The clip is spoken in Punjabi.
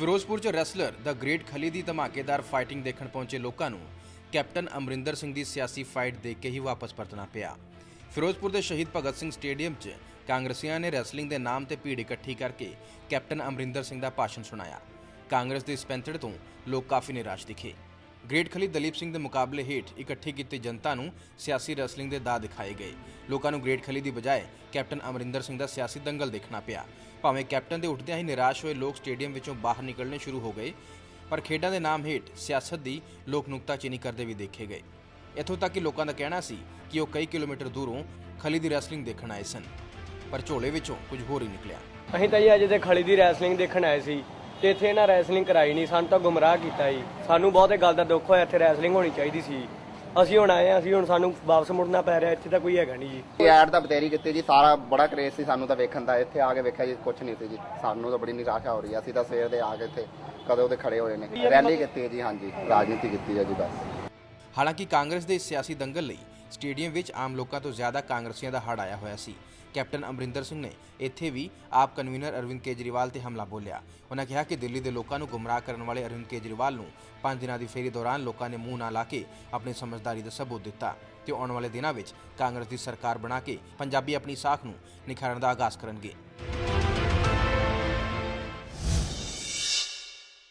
ਫਿਰੋਜ਼ਪੁਰ 'ਚ ਰੈਸਲਰ, ਦਾ ਗ੍ਰੇਟ ਖਲੀ ਦੀ ਧਮਾਕੇਦਾਰ ਫਾਈਟਿੰਗ ਦੇਖਣ ਪਹੁੰਚੇ ਲੋਕਾਂ ਨੂੰ, ਕੈਪਟਨ ਅਮਰਿੰਦਰ ਸਿੰਘ ਦੀ ਸਿਆਸੀ ਫਾਈਟ ਦੇਖ ਕੇ ਹੀ ਵਾਪਸ ਪਰਤਣਾ ਪਿਆ। ਫਿਰੋਜ਼ਪੁਰ ਦੇ ਸ਼ਹੀਦ ਭਗਤ ਸਿੰਘ ਸਟੇਡੀਅਮ 'ਚ ਕਾਂਗਰਸੀਆਂ ਨੇ ਰੈਸਲਿੰਗ ਦੇ ਨਾਮ ਤੇ ਭੀੜ ਇਕੱਠੀ ਕਰਕੇ ਕੈਪਟਨ ਅਮਰਿੰਦਰ ਸਿੰਘ ਦਾ ਭਾਸ਼ਣ ਸੁਣਾਇਆ। ਕਾਂਗਰਸ ਦੇ ਇਸ ਪੈਂਤੜ ਤੋਂ ਲੋਕ ਕਾਫੀ ਨਿਰਾਸ਼ ਦਿਖੇ। ਗ੍ਰੇਟ ਖਲੀ ਦਲੀਪ ਸਿੰਘ ਦੇ ਮੁਕਾਬਲੇ ਹੇਠ ਇਕੱਠੀ ਕੀਤੀ ਜਨਤਾ ਨੂੰ ਸਿਆਸੀ ਰੈਸਲਿੰਗ ਦੇ ਦਾਅ ਦਿਖਾਏ ਗਏ। ਲੋਕਾਂ ਨੂੰ ਗ੍ਰੇਟ ਖਲੀ ਦੀ ਬਜਾਏ ਕੈਪਟਨ ਅਮਰਿੰਦਰ ਸਿੰਘ ਦਾ ਸਿਆਸੀ ਦੰਗਲ ਦੇਖਣਾ ਪਿਆ। ਭਾਵੇਂ ਕੈਪਟਨ ਦੇ ਉੱਠਦਿਆਂ ਹੀ ਨਿਰਾਸ਼ ਹੋਏ ਲੋਕ ਸਟੇਡੀਅਮ ਵਿੱਚੋਂ ਬਾਹਰ ਨਿਕਲਣੇ ਸ਼ੁਰੂ ਹੋ ਗਏ, ਪਰ ਖੇਡਾਂ ਦੇ ਨਾਮ ਹੇਠ ਸਿਆਸਤ ਦੀ ਲੋਕ ਨੁਕਤਾਚੀਨੀ ਕਰਦੇ ਵੀ ਦੇਖੇ ਗਏ। ਇੱਥੋਂ ਤੱਕ ਕਿ ਲੋਕਾਂ ਦਾ ਕਹਿਣਾ ਸੀ ਕਿ ਉਹ ਕਈ ਕਿਲੋਮੀਟਰ ਦੂਰੋਂ ਖਲੀ ਦੀ ਰੈਸਲਿੰਗ ਦੇਖਣ ਆਏ ਸਨ, ਪਰ ਝੋਲੇ ਵਿੱਚੋਂ ਕੁਝ ਹੋਰ ਹੀ ਨਿਕਲਿਆ। ਅਸੀਂ ਤਾਂ ਜੀ ਅੱਜ ਤੇ ਖਲੀ ਦੀ ਰੈਸਲਿੰਗ ਦੇਖਣ ਆਏ ਸੀ। ਤੇ ਇੱਥੇ ਇਹਨਾਂ ਰੈਸਲਿੰਗ ਕਰਾਈ ਨਹੀਂ ਸਾਨੂੰ ਤਾਂ ਗੁੰਮਰਾਹ ਕੀਤਾ ਜੀ। ਸਾਨੂੰ ਬਹੁਤ ਇਹ ਗੱਲ ਦਾ ਦੁੱਖ ਹੋਇਆ ਇੱਥੇ ਰੈਸਲਿੰਗ ਹੋਣੀ ਚਾਹੀਦੀ ਸੀ। ਅਸੀਂ ਹੁਣ ਆਏ ਆ ਅਸੀਂ ਹੁਣ ਸਾਨੂੰ ਵਾਪਸ ਮੁੜਨਾ ਪੈ ਰਿਹਾ ਇੱਥੇ ਤਾਂ ਕੋਈ ਹੈਗਾ ਨਹੀਂ ਜੀ। ਐਡ ਤਾਂ ਬਤੇਰੀ ਕੀਤੀ ਜੀ ਸਾਰਾ ਬੜਾ ਕਰੇਜ਼ ਸੀ ਸਾਨੂੰ ਤਾਂ ਵੇਖਣ ਦਾ ਇੱਥੇ ਆ ਕੇ ਵੇਖਿਆ ਜੀ ਕੁਝ ਨਹੀਂ ਸੀ ਜੀ। ਸਾਨੂੰ ਤਾਂ ਬੜੀ ਨਿਰਾਸ਼ਾ ਹੋ ਰਹੀ ਹੈ ਅਸੀਂ ਤਾਂ ਸਵੇਰ ਦੇ ਆ ਕੇ ਇੱਥੇ ਕਦੋਂ ਦੇ ਖੜੇ ਹੋਏ ਨੇ। ਰੈਲੀ ਕੀਤੀ ਜੀ ਹਾਂਜੀ। ਰਾਜਨੀਤੀ ਕੀਤੀ ਹੈ ਜੀ ਬਸ। ਹਾਲਾਂਕਿ ਕਾਂਗਰਸ ਦੇ ਸਿਆਸੀ ਦੰਗਲ ਲਈ ਸਟੇਡੀਅਮ ਵਿੱਚ ਆਮ ਲੋਕਾਂ ਤੋਂ ਜ਼ਿਆਦਾ ਕਾਂਗਰਸੀਆਂ ਦਾ ਹੜ ਆਇਆ ਹੋਇਆ ਸੀ। ਕੈਪਟਨ ਅਮਰਿੰਦਰ ਸਿੰਘ ਨੇ ਇੱਥੇ ਵੀ ਆਪ ਕਨਵੀਨਰ ਅਰਵਿੰਦ ਕੇਜਰੀਵਾਲ ਤੇ ਹਮਲਾ ਬੋਲਿਆ। ਉਹਨਾਂ ਕਿਹਾ ਕਿ ਦਿੱਲੀ ਦੇ ਲੋਕਾਂ ਨੂੰ ਗੁੰਮਰਾਹ ਕਰਨ ਵਾਲੇ ਅਰਵਿੰਦ ਕੇਜਰੀਵਾਲ ਨੂੰ 5 ਦਿਨਾਂ ਦੀ ਫੇਰੀ ਦੌਰਾਨ ਲੋਕਾਂ ਨੇ ਮੂੰਹ ਨਾ ਲਾ ਕੇ ਆਪਣੀ ਸਮਝਦਾਰੀ ਦਾ ਸਬੂਤ ਦਿੱਤਾ ਤੇ ਆਉਣ ਵਾਲੇ ਦਿਨਾਂ ਵਿੱਚ ਕਾਂਗਰਸ ਦੀ ਸਰਕਾਰ ਬਣਾ ਕੇ ਪੰਜਾਬੀ ਆਪਣੀ ਸਾਖ ਨੂੰ ਨਿਖਾਰਨ ਦਾ ਆਗਾਜ਼ ਕਰਨਗੇ।